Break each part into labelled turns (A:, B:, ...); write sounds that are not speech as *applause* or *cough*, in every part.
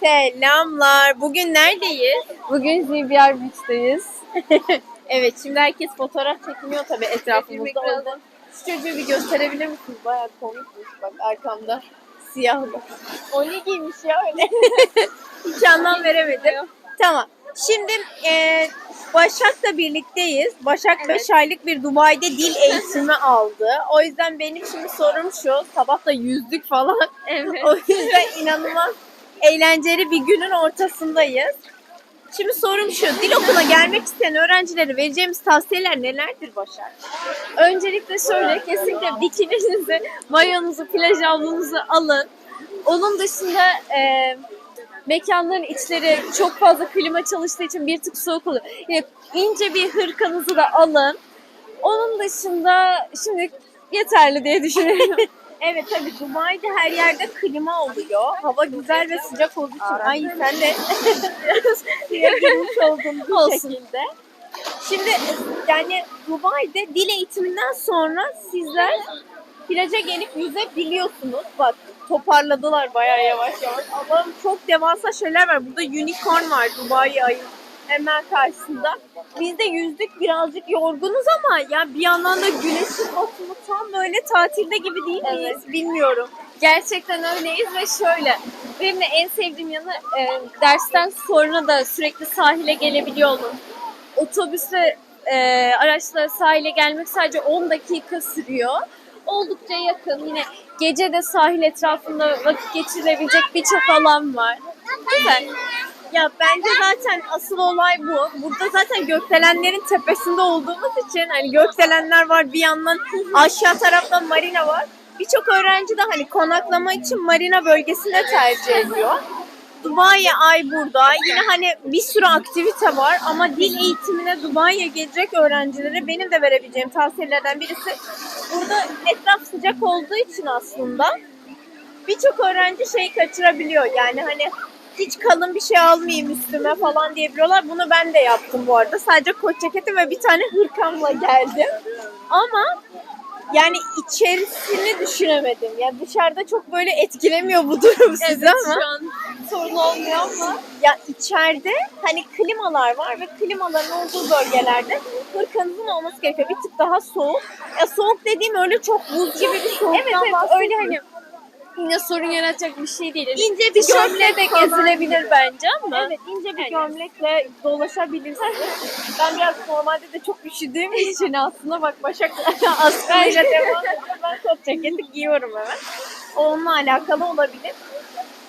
A: Selamlar. Bugün neredeyiz?
B: Bugün ZBR Beach'teyiz. *laughs*
A: Evet şimdi herkes fotoğraf çekiniyor tabii etrafımızda. O
B: biraz-
A: yüzden şu çocuğu bir gösterebilir misiniz? Bayağı komikmiş bak arkamda siyahlı. O ne giymiş ya öyle? *laughs* Hiç anlam veremedim. Tamam. Şimdi e, Başak'la birlikteyiz. Başak
B: Evet.
A: 5 aylık bir Dubai'de dil eğitimi aldı. O yüzden benim şimdi sorum şu. Sabah da yüzdük falan.
B: Evet. *laughs*
A: O yüzden inanılmaz eğlenceli bir günün ortasındayız. Şimdi sorum şu, dil okuluna gelmek isteyen öğrencilere vereceğimiz tavsiyeler nelerdir Başar?
B: Öncelikle şöyle kesinlikle bikininizi, mayonuzu, plaj havlunuzu alın. Onun dışında e, mekanların içleri çok fazla klima çalıştığı için bir tık soğuk oluyor. Yine ince bir hırkanızı da alın. Onun dışında şimdi yeterli diye düşünüyorum.
A: Evet tabii Dubai'de her yerde klima oluyor. Hava güzel ve sıcak olduğu için. Ay sen de *laughs* suya girmiş oldun bu
B: Olsun.
A: şekilde. Şimdi yani Dubai'de dil eğitiminden sonra sizler plaja gelip yüzebiliyorsunuz. Bak toparladılar bayağı yavaş yavaş. Allah'ım çok devasa şeyler var. Burada unicorn var Dubai ayı hemen karşısında. Biz de yüzdük birazcık yorgunuz ama ya bir yandan da güneşin batımı tam böyle tatilde gibi değil miyiz bilmiyorum.
B: Gerçekten öyleyiz ve şöyle benim de en sevdiğim yanı e, dersten sonra da sürekli sahile gelebiliyor olmam. Otobüsle e, araçla sahile gelmek sadece 10 dakika sürüyor. Oldukça yakın. Yine gece de sahil etrafında vakit geçirebilecek birçok alan var. Güzel.
A: Ya bence zaten asıl olay bu. Burada zaten gökdelenlerin tepesinde olduğumuz için hani gökdelenler var bir yandan aşağı tarafta marina var. Birçok öğrenci de hani konaklama için marina bölgesinde tercih ediyor. Dubai Ay burada. Yine hani bir sürü aktivite var ama dil eğitimine Dubai'ye gelecek öğrencilere benim de verebileceğim tavsiyelerden birisi burada etraf sıcak olduğu için aslında birçok öğrenci şeyi kaçırabiliyor. Yani hani hiç kalın bir şey almayayım üstüme falan diyebiliyorlar. Bunu ben de yaptım bu arada. Sadece kot ceketim ve bir tane hırkamla geldim. Ama yani içerisini düşünemedim. Ya dışarıda çok böyle etkilemiyor bu durum sizi
B: Evet
A: ama.
B: şu an sorun olmuyor ama
A: Ya içeride hani klimalar var ve klimaların olduğu bölgelerde hırkanızın olması gerekiyor. Bir tık daha soğuk. Ya soğuk dediğim öyle çok buz gibi bir soğuktan
B: evet evet öyle hani yine sorun yaratacak bir şey değil.
A: İnce bir
B: de
A: gömlek falan.
B: gezilebilir bence ama.
A: Evet ince bir
B: Evet.
A: gömlekle dolaşabilirsiniz. ben biraz normalde de çok üşüdüğüm için aslında bak Başak *laughs* askıyla devam ediyor. Ben kot ceketi giyiyorum hemen. Onunla alakalı olabilir.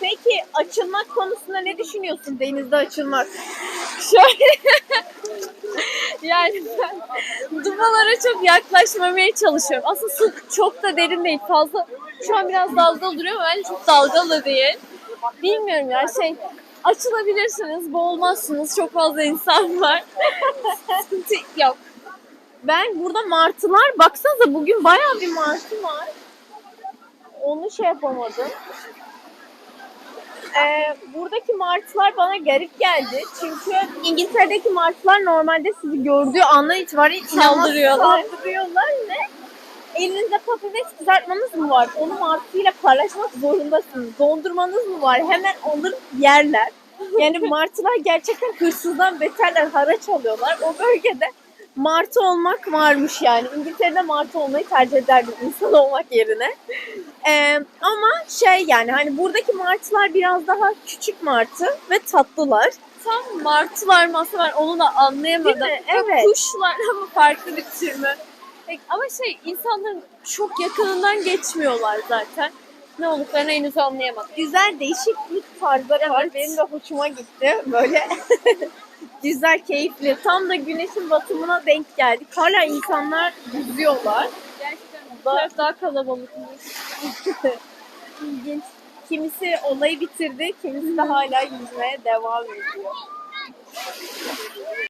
A: Peki açılmak konusunda ne düşünüyorsun denizde açılmak? *laughs* *laughs*
B: Şöyle yani ben dubalara çok yaklaşmamaya çalışıyorum. Aslında su çok da derin değil. Fazla şu an biraz dalgalı duruyor ama bence çok dalgalı değil. Bilmiyorum ya şey açılabilirsiniz, boğulmazsınız. Çok fazla insan var. Sıkıntı yok.
A: Ben burada martılar baksanıza bugün bayağı bir martı var. Onu şey yapamadım. Ee, buradaki martılar bana garip geldi. Çünkü İngiltere'deki martılar normalde sizi gördüğü andan itibaren
B: Saldırıyorlar.
A: Saldırıyorlar ve elinizde patates kızartmanız mı var? Onu martıyla paylaşmak zorundasınız. Dondurmanız mı var? Hemen alır yerler. Yani martılar gerçekten hırsızdan beterler, haraç alıyorlar. O bölgede martı olmak varmış yani. İngiltere'de martı olmayı tercih ederdim insan olmak yerine. Ee, ama şey yani hani buradaki martılar biraz daha küçük martı ve tatlılar.
B: Tam martılar masa var onu da anlayamadım.
A: Değil mi?
B: Ve
A: Evet.
B: Kuşlar ama farklı bir tür mü? Ama şey insanların çok yakınından geçmiyorlar zaten. Ne olduklarını henüz anlayamadım.
A: Güzel değişiklik tarzları var.
B: Evet.
A: Benim de hoşuma gitti. Böyle *laughs* güzel, keyifli. Tam da güneşin batımına denk geldik. Hala insanlar yüzüyorlar.
B: Gerçekten taraf daha kalabalıkmış. *laughs*
A: İlginç. Kimisi olayı bitirdi, kimisi de hala yüzmeye devam ediyor.